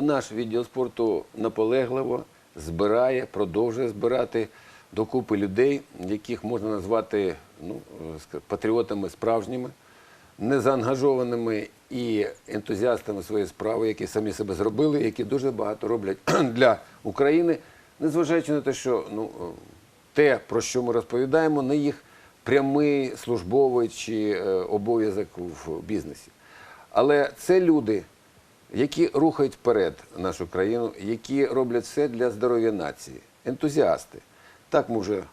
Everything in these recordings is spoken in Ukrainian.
наш відділ спорту наполегливо збирає, продовжує збирати докупи людей, яких можна назвати ну, патріотами справжніми, незаангажованими і ентузіастами своєї справи, які самі себе зробили, які дуже багато роблять для України, незважаючи на те, що ну, те, про що ми розповідаємо, не їх прямий службовий чи е, обов'язок в бізнесі. Але це люди, які рухають вперед нашу країну, які роблять все для здоров'я нації, ентузіасти. Так ми вже е,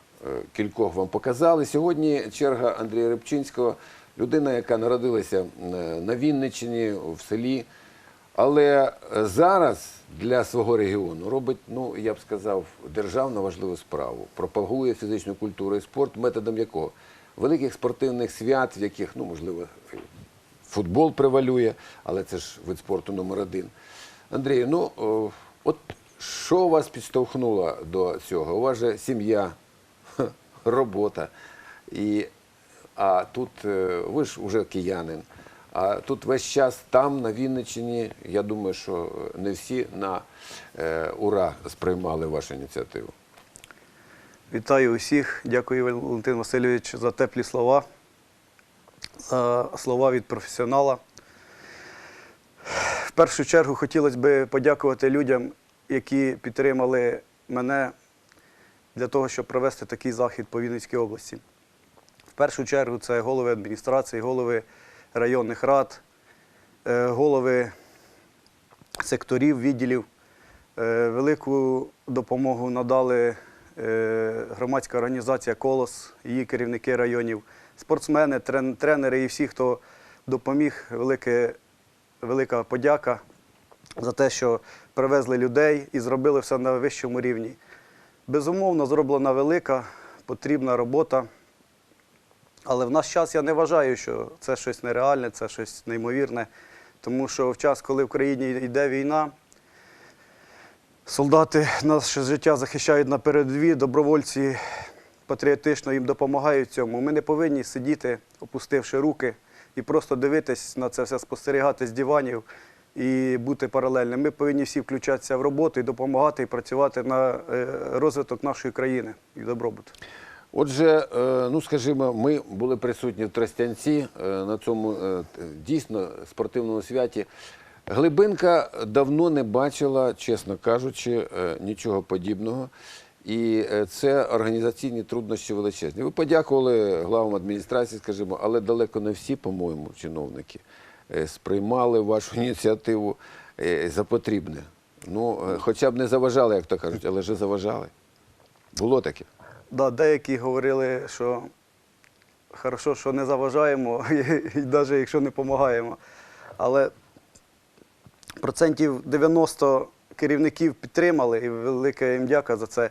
кількох вам показали. Сьогодні черга Андрія Рибчинського, людина, яка народилася на Вінниччині, в селі. Але е, зараз для свого регіону робить, ну я б сказав, державно важливу справу. Пропагує фізичну культуру і спорт, методом якого? Великих спортивних свят, в яких, ну, можливо, футбол превалює, але це ж вид спорту номер один. Андрію, ну от що вас підштовхнуло до цього? У вас же сім'я, робота. І, а тут е, ви ж уже киянин. А тут весь час там, на Вінниччині, я думаю, що не всі на е, ура сприймали вашу ініціативу. Вітаю усіх. Дякую, Валентин Васильович, за теплі слова, слова від професіонала. В першу чергу хотілося б подякувати людям, які підтримали мене для того, щоб провести такий захід по Вінницькій області. В першу чергу це голови адміністрації, голови районних рад, е, голови секторів, відділів. Е, Велику допомогу надали е, громадська організація Колос, її керівники районів, спортсмени, тренери і всі, хто допоміг. Велике, велика подяка за те, що привезли людей і зробили все на вищому рівні. Безумовно, зроблена велика, потрібна робота. Але в наш час я не вважаю, що це щось нереальне, це щось неймовірне. Тому що в час, коли в країні йде війна, солдати наше життя захищають на передовій, добровольці патріотично їм допомагають цьому. Ми не повинні сидіти, опустивши руки, і просто дивитись на це все, спостерігати з диванів і бути паралельним. Ми повинні всі включатися в роботу і допомагати і працювати на е, розвиток нашої країни і добробут. Отже, е, ну скажімо, ми були присутні в Тростянці е, на цьому дійсно спортивному святі. Глибинка давно не бачила, чесно кажучи, е, нічого подібного. І е, це організаційні труднощі величезні. Ви подякували главам адміністрації, скажімо, але далеко не всі, по-моєму, чиновники е, сприймали вашу ініціативу за потрібне. Ну, хоча б не заважали, як то кажуть, але ж заважали. Було таке. Да, деякі говорили, що хорошо, що не заважаємо, і навіть якщо не допомагаємо. Але процентів 90 керівників підтримали, і велика їм дяка за це.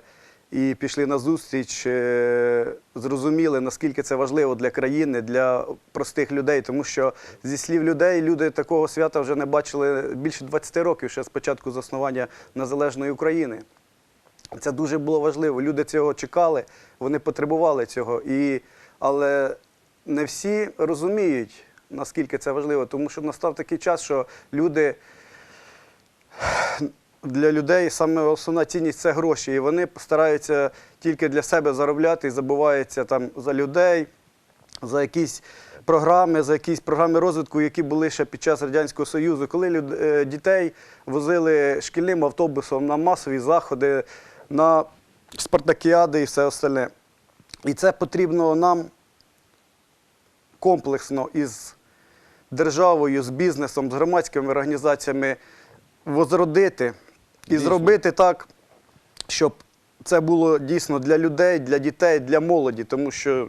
І пішли на зустріч, е, зрозуміли, наскільки це важливо для країни, для простих людей. Тому що зі слів людей люди такого свята вже не бачили більше 20 років, ще з початку заснування незалежної України. Це дуже було важливо. Люди цього чекали, вони потребували цього. І, але не всі розуміють, наскільки це важливо, тому що настав такий час, що люди для людей саме основна цінність це гроші. І вони стараються тільки для себе заробляти і забуваються там за людей, за якісь програми, за якісь програми розвитку, які були ще під час Радянського Союзу, коли люд, е, дітей возили шкільним автобусом на масові заходи, на спартакіади і все остальне. І це потрібно нам комплексно із державою, з бізнесом, з громадськими організаціями возродити і Дійсно. зробити так, щоб це було дійсно для людей, для дітей, для молоді, тому що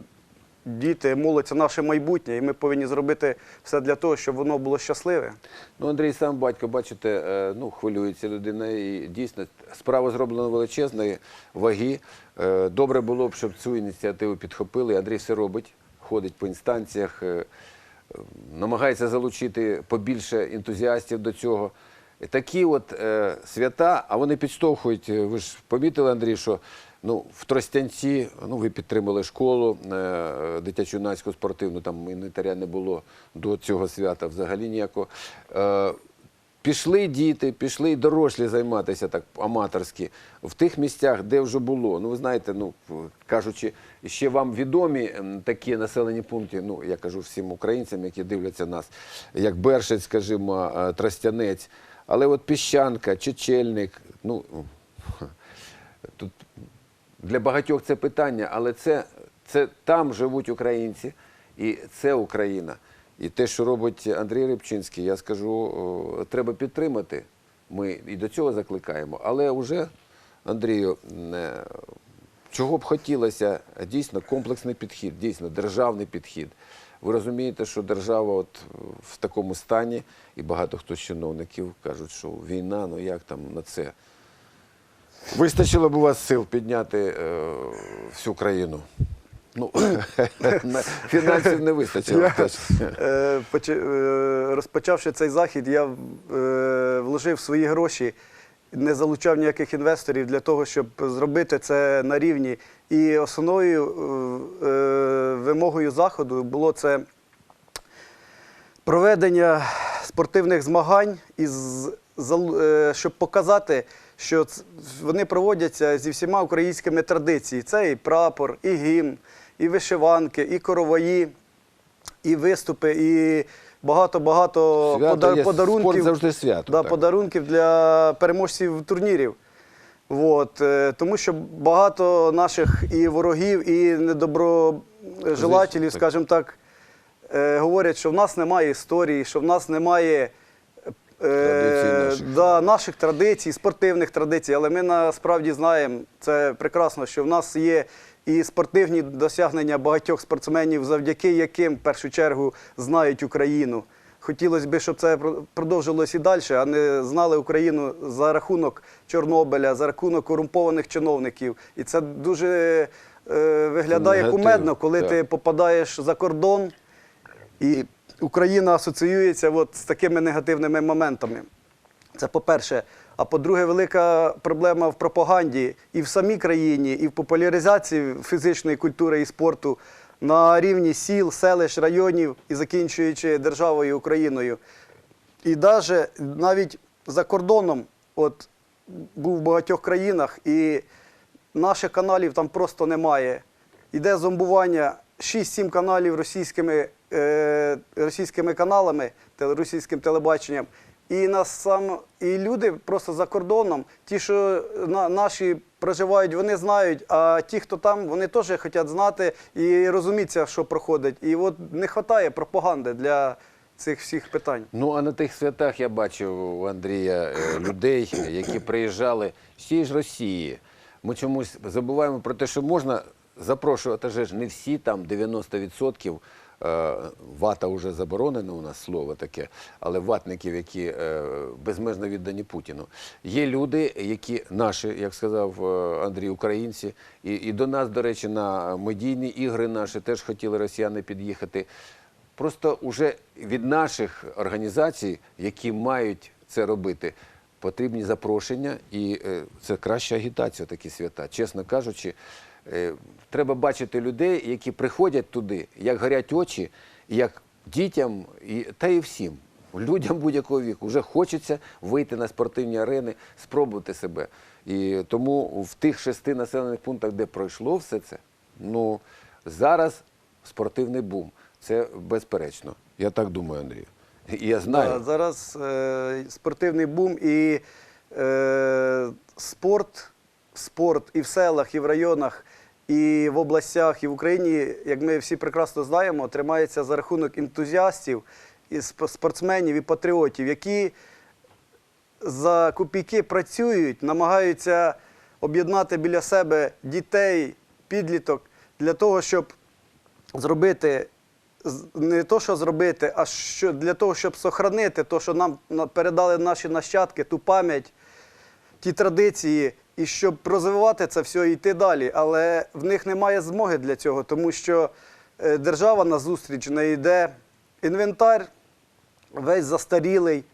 діти, молодь це наше майбутнє, і ми повинні зробити все для того, щоб воно було щасливе. Ну, Андрій сам батько, бачите, е, ну, хвилюється людина, і дійсно справа зроблена величезної ваги. Е, Добре було б, щоб цю ініціативу підхопили. Андрій все робить, ходить по інстанціях, е, намагається залучити побільше ентузіастів до цього. І Такі от е, свята, а вони підштовхують. е, Ви ж помітили, Андрій, що ну, в Тростянці ну, ви підтримали школу е, дитячо-юнацьку спортивну, там інвентаря не було до цього свята взагалі ніякого. Е, Пішли діти, пішли й дорослі займатися так аматорськи в тих місцях, де вже було. Ну, ви знаєте, ну кажучи, ще вам відомі такі населені пункти, ну я кажу всім українцям, які дивляться нас, як Бершець, скажімо, е, Тростянець, але от Піщанка, Чечельник, ну тут для багатьох це питання, але це, це там живуть українці, і це Україна. І те, що робить Андрій Рибчинський, я скажу, треба підтримати. Ми і до цього закликаємо. Але вже, Андрію, е, чого б хотілося, дійсно комплексний підхід, дійсно державний підхід. Ви розумієте, що держава от в такому стані, і багато хто з чиновників кажуть, що війна, ну як там на це. Вистачило б у вас сил підняти е, всю країну. Ну, фінансів не вистачило. Е, е, розпочавши цей захід, я е, вложив свої гроші, не залучав ніяких інвесторів для того, щоб зробити це на рівні. І основною е, е, вимогою заходу було це проведення спортивних змагань, із, е, щоб показати, що вони проводяться зі всіма українськими традиціями. Це і прапор, і гімн, і вишиванки, і короваї, і виступи, і багато-багато пода- подарунків. спорт завжди свято, Да, так. подарунків для переможців турнірів. От, е, тому що багато наших і ворогів, і недоброжелателів, так. скажімо так, е, говорять, що в нас немає історії, що в нас немає Традицій е, наших. да, наших традицій, спортивних традицій. Але ми насправді знаємо це прекрасно, що в нас є і спортивні досягнення багатьох спортсменів, завдяки яким в першу чергу знають Україну. Хотілося б, щоб це про- продовжилось і далі, а не знали Україну за рахунок Чорнобиля, за рахунок корумпованих чиновників. І це дуже е, виглядає Негатив, кумедно, коли так. ти попадаєш за кордон, і Україна асоціюється от з такими негативними моментами. Це по-перше. А по-друге, велика проблема в пропаганді і в самій країні, і в популяризації фізичної культури і спорту на рівні сіл, селищ, районів і закінчуючи державою Україною. І даже, навіть за кордоном, от був в багатьох країнах, і наших каналів там просто немає. Іде зомбування 6-7 каналів російськими, російськими каналами, російським телебаченням. І нас сам, і люди просто за кордоном, ті, що на, наші проживають, вони знають, а ті, хто там, вони теж хочуть знати і розуміться, що проходить. І от не вистачає пропаганди для цих всіх питань. Ну, а на тих святах я бачив у Андрія е, людей, які приїжджали з тієї ж Росії. Ми чомусь забуваємо про те, що можна запрошувати ж не всі там 90%. Е, Вата вже заборонено у нас слово таке, але ватників, які е, безмежно віддані Путіну. Є люди, які наші, як сказав е, Андрій, українці, і, і до нас, до речі, на медійні ігри наші теж хотіли росіяни під'їхати. Просто вже від наших організацій, які мають це робити, потрібні запрошення, і це краща агітація, такі свята. Чесно кажучи, треба бачити людей, які приходять туди, як горять очі, як дітям, та і всім. Людям будь-якого віку вже хочеться вийти на спортивні арени, спробувати себе. І тому в тих шести населених пунктах, де пройшло все це, ну зараз спортивний бум. Це безперечно. Я так думаю, Андрію. Я знаю. Да, зараз е, спортивний бум і е, спорт, спорт і в селах, і в районах, і в областях, і в Україні, як ми всі прекрасно знаємо, тримається за рахунок ентузіастів, і спортсменів і патріотів, які за копійки працюють, намагаються об'єднати біля себе дітей, підліток для того, щоб зробити не то, що зробити, а що для того, щоб сохранити те, що нам передали наші нащадки, ту пам'ять, ті традиції, і щоб розвивати це все і йти далі. Але в них немає змоги для цього, тому що е, держава на зустріч не йде. Інвентар весь застарілий,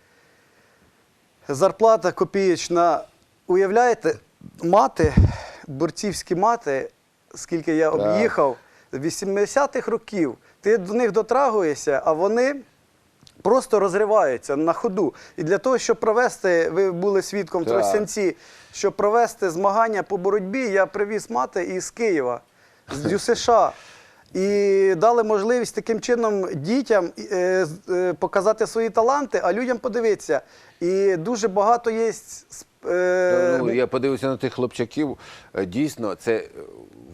зарплата копієчна. Уявляєте, мати, борцівські мати, скільки я об'їхав, з 80-х років, ти до них дотрагуєшся, а вони просто розриваються на ходу. І для того, щоб провести, ви були свідком Так. Тростянці, щоб провести змагання по боротьбі, я привіз мати із Києва, з ДЮСШ. І дали можливість таким чином дітям е, з- е, показати свої таланти, а людям подивитися. І дуже багато є. с- е, Ну, я подивився на тих хлопчаків. Е, Дійсно, це е,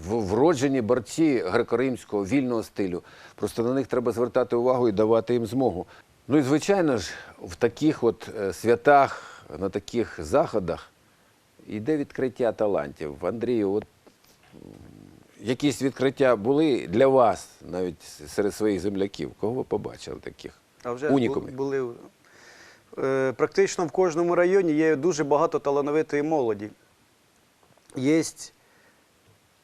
в- вроджені борці греко-римського вільного стилю. Просто на них треба звертати увагу і давати їм змогу. Ну і звичайно ж, в таких от е, святах, на таких заходах йде відкриття талантів. Андрію, от якісь відкриття були для вас, навіть серед своїх земляків. Кого ви побачили таких? А вже Унікуми. бу- були. Е, Практично в кожному районі є дуже багато талановитої молоді. Є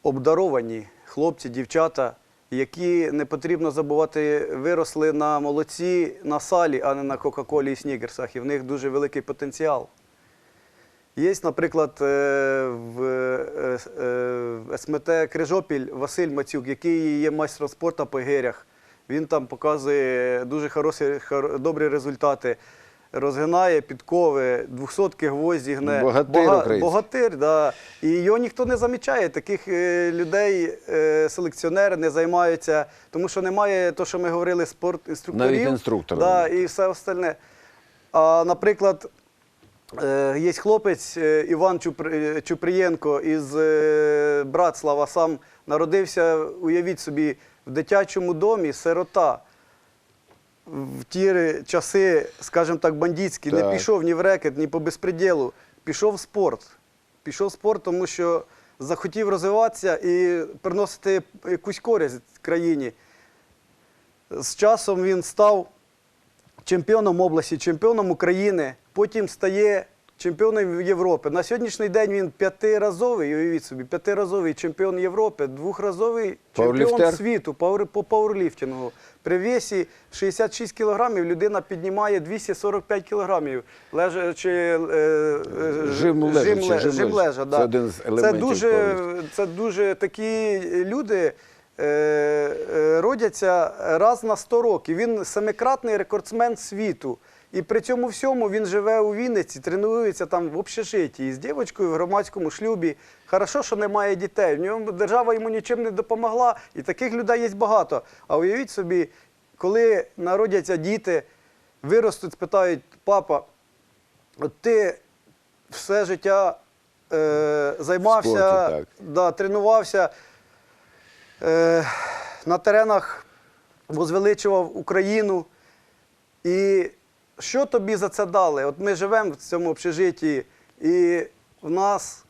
обдаровані хлопці, дівчата, які не потрібно забувати, виросли на молоці, на салі, а не на Кока-Колі і Снігерсах. І в них дуже великий потенціал. Є, наприклад, е, е, е, в СМТ Крижопіль Василь Мацюк, який є майстром спорту по гирях. Він там показує дуже хороші, добрі результати. Розгинає підкови, двохсотки гвозді гне. Богатир український. богатир, да. І його ніхто не замічає. Таких е, людей е, селекціонери не займаються, тому що немає то, що ми говорили, спорт інструкторів. Навіть інструктора Да, і все остальне. А, наприклад, Е, Є хлопець Іван Чупри- Чупрієнко із Братслава, сам народився, уявіть собі, в дитячому домі сирота. В ті часи, скажімо так, бандитські, не пішов ні в рекет, ні по безпреділу. Пішов в спорт. Пішов в спорт, тому що захотів розвиватися і приносити якусь користь країні. З часом він став чемпіоном області, чемпіоном України, потім стає чемпіоном Європи. На сьогоднішній день він п'ятиразовий, уявіть собі, п'ятиразовий чемпіон Європи, двохразовий чемпіон світу по пауерліфтингу. При весі 66 кілограмів людина піднімає 245 кілограмів, лежачи чи е, Жим лежа. жим, лежа лежа. Це Да. один з Це дуже, це дуже такі люди е, е, родяться раз на 100 років. Він семикратний рекордсмен світу. І при цьому всьому він живе у Вінниці, тренується там в общежитті з дівчинкою в громадському шлюбі. Хорошо, що немає дітей. В ньому держава йому нічим не допомогла, і таких людей є багато. А уявіть собі, коли народяться діти, виростуть, спитають, папа, от ти все життя е, займався, Спорту, так. да, тренувався е, на теренах, возвеличував Україну. І що тобі за це дали? От ми живемо в цьому общежитті, і в нас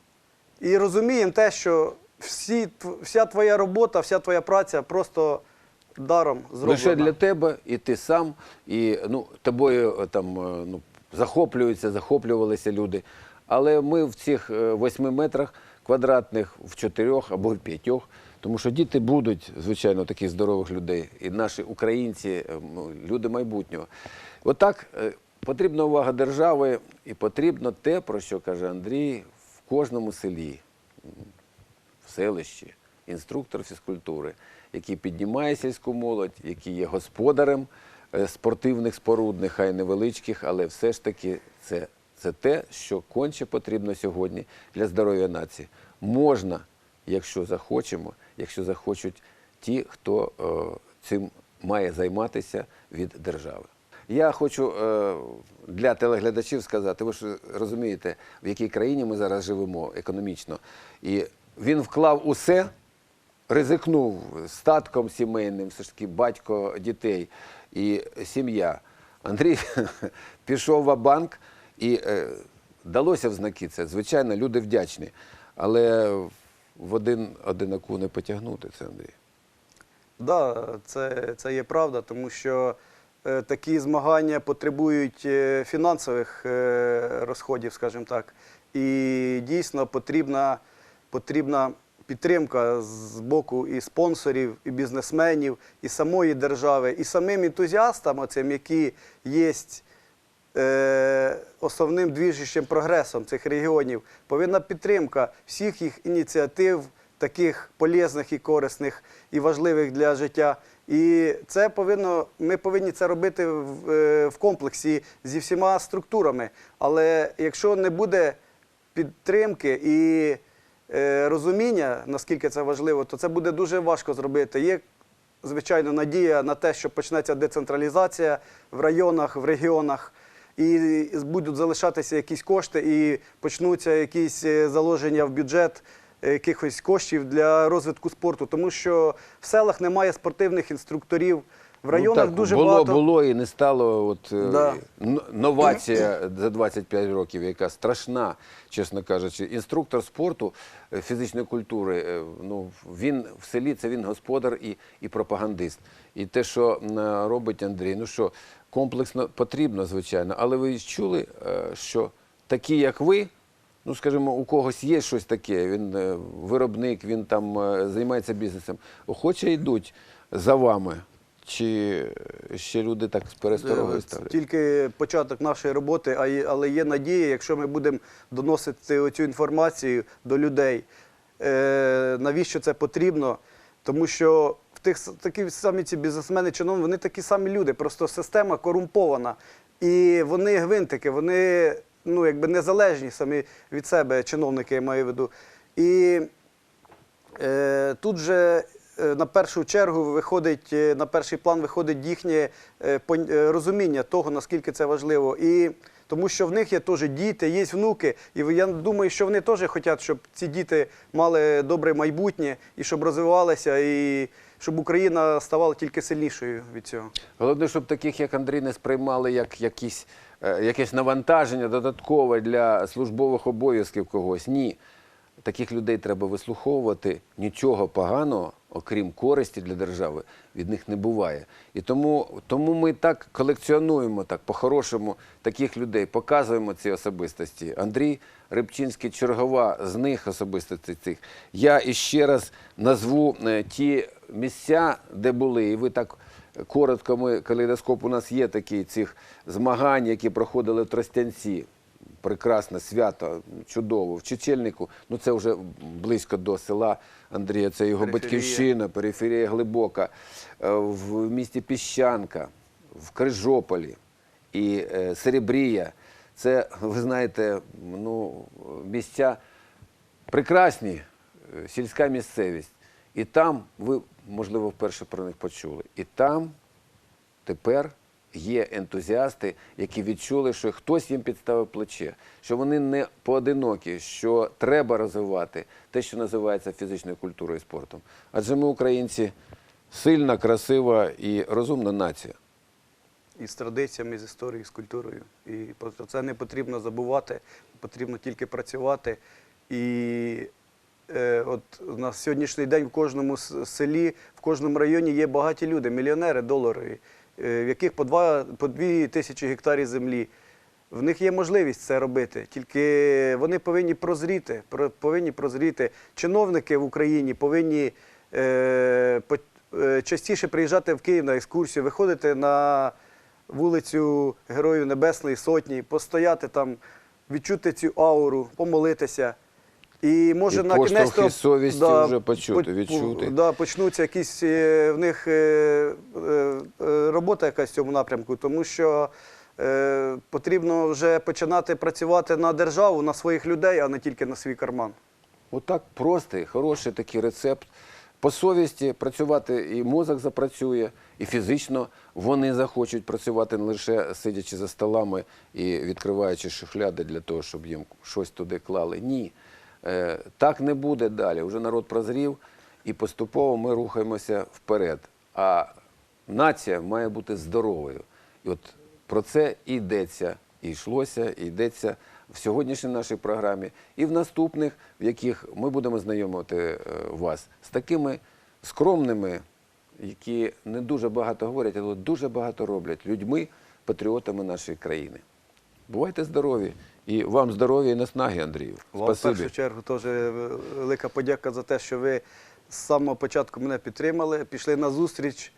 і розуміємо те, що всі, вся твоя робота, вся твоя праця просто даром зроблена. Лише для тебе, і ти сам, і ну, тобою е, там е, ну, захоплюються, захоплювалися люди. Але ми в цих е, восьми метрах квадратних, в чотирьох або в п'ятьох, тому що діти будуть, звичайно, таких здорових людей, і наші українці, люди майбутнього. Отак е, потрібна увага держави, і потрібно те, про що каже Андрій, в кожному селі в селищі, інструктор фізкультури, який піднімає сільську молодь, який є господарем е, спортивних споруд, нехай невеличких, але все ж таки це, це те, що конче потрібно сьогодні для здоров'я нації. Можна, якщо захочемо, якщо захочуть ті, хто е, цим має займатися від держави. Я хочу е, для телеглядачів сказати, ви ж розумієте, в якій країні ми зараз живемо економічно. І він вклав усе, ризикнув статком сімейним, все ж таки батько дітей і сім'я. Андрій пішов в банк і е, далося в знаки це. Звичайно, люди вдячні. Але в один одинаку не потягнути це, Андрій. Да, це, це є правда, тому що такі змагання потребують е, фінансових е, розходів, скажімо так. І дійсно потрібна, потрібна підтримка з боку і спонсорів, і бізнесменів, і самої держави, і самим ентузіастам, оцим, які є е, основним двіжущим прогресом цих регіонів, повинна підтримка всіх їх ініціатив, таких полезних і корисних і важливих для життя І це повинно, ми повинні це робити в, е, в комплексі зі всіма структурами. Але якщо не буде підтримки і е, розуміння, наскільки це важливо, то це буде дуже важко зробити. Є, звичайно, надія на те, що почнеться децентралізація в районах, в регіонах, і будуть залишатися якісь кошти, і почнуться якісь е, заложення в бюджет якихось коштів для розвитку спорту, тому що в селах немає спортивних інструкторів. В районах ну, так, дуже було, багато. було і не стало. От, е, Да. новація за 25 років, яка страшна, чесно кажучи. Інструктор спорту е, фізичної культури, е, ну, він в селі це він господар і, і пропагандист. І те, що робить Андрій, ну що комплексно потрібно, звичайно, але ви чули, що такі, як ви, ну, скажімо, у когось є щось таке, він е, виробник, він там е, займається бізнесом, охоче йдуть за вами. Чи ще люди так з пересторогою ставлять? Тільки початок нашої роботи, а але є надія, якщо ми будемо доносити цю інформацію до людей, е, навіщо це потрібно. Тому що в тих такі самі ці бізнесмени, чиновники, вони такі самі люди, просто система корумпована. І вони гвинтики, вони ну, якби незалежні самі від себе, чиновники, я маю в виду. І Е, Тут же е, на першу чергу виходить, е, на перший план виходить їхнє е, розуміння того, наскільки це важливо. І тому що в них є теж діти, є внуки, і я думаю, що вони теж хочуть, щоб ці діти мали добре майбутнє і щоб розвивалися, і щоб Україна ставала тільки сильнішою від цього. Головне, щоб таких, як Андрій, не сприймали як якісь, якесь навантаження додаткове для службових обов'язків когось. Ні. Таких людей треба вислуховувати. Нічого поганого, окрім користі для держави, від них не буває. І тому, тому ми так колекціонуємо так по-хорошому таких людей, показуємо ці особистості. Андрій Рибчинський чергова з них особистостей цих. Я іще раз назву е, ті місця, де були, і ви так коротко, ми калейдоскоп у нас є такий цих змагань, які проходили в Тростянці. Прекрасне свято, чудово. В Чечельнику, ну це вже близько до села Андрія, це його Периферія. батьківщина, периферія глибока. Е, В місті Піщанка, в Крижополі і е, Серебрія. Це, ви знаєте, ну, місця прекрасні, е, сільська місцевість. І там ви, можливо, вперше про них почули. І там тепер є ентузіасти, які відчули, що хтось їм підставив плече, що вони не поодинокі, що треба розвивати те, що називається фізичною культурою і спортом. Адже ми, українці, сильна, красива і розумна нація. і з традиціями, і з історією, з культурою. І про це не потрібно забувати, потрібно тільки працювати. І от на сьогоднішній день в кожному селі, в кожному районі є багаті люди, мільйонери доларові, е, в яких по два, по дві тисячі гектарів землі. В них є можливість це робити, тільки вони повинні прозріти. Повинні прозріти. Чиновники в Україні повинні е, по- е, частіше приїжджати в Київ на екскурсію, виходити на вулицю Героїв Небесної Сотні, постояти там, відчути цю ауру, помолитися. І може І на кінець совісті вже почути, відчути. Да, почнуться якісь е, в них е, е, робота якась в цьому напрямку, тому що е, потрібно вже починати працювати на державу, на своїх людей, а не тільки на свій карман. Отак простий, хороший такий рецепт. По совісті працювати і мозок запрацює, і фізично вони захочуть працювати не лише сидячи за столами і відкриваючи шухляди для того, щоб їм щось туди клали. Ні. Е, Так не буде далі. Уже народ прозрів, і поступово ми рухаємося вперед. А нація має бути здоровою. І от про це і йдеться, і йшлося, і йдеться в сьогоднішній нашій програмі, і в наступних, в яких ми будемо знайомити е, вас з такими скромними, які не дуже багато говорять, але дуже багато роблять людьми, патріотами нашої країни. Бувайте здорові! І вам здоров'я і наснаги, Андрію. Вам в першу чергу теж велика подяка за те, що ви з самого початку мене підтримали, пішли на зустріч,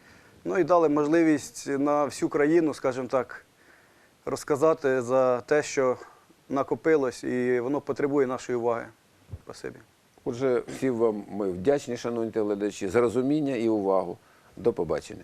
ну і дали можливість на всю країну, скажімо так, розказати за те, що накопилось, і воно потребує нашої уваги. Спасибі. Отже, всім вам ми вдячні, шановні телеглядачі, за розуміння і увагу. До побачення.